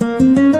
Música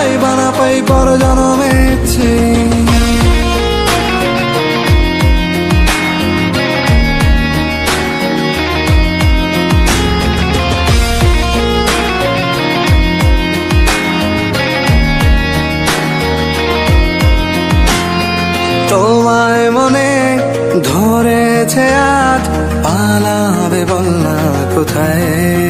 পাই বানা পাই পর জনমে তোমায় মনে ধরেছে আজ পালাবে বল না কোথায়?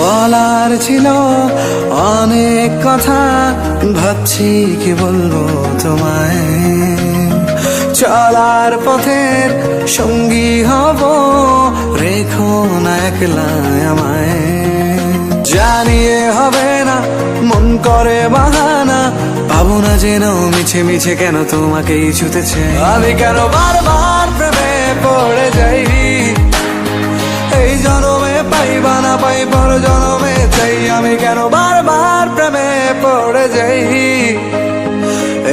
বলার ছিল। অনেক কথা ভাবছি, কি বলব তোমায়? চলার পথের সঙ্গী হব, রেখো না একলা আমায়। জানিয়ে হবে না, মন করে বাহানা, পাবো না যেন মিছে মিছে কেন তোমাকেই ছুতেছে। আমি কেন বারবার বানা পাই পর জনমে চাই। আমি কেন বারবার প্রেমে পড়ে যাই?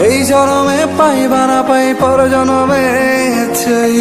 এই জনমে পাই বানা পাই পর জনমে চাই।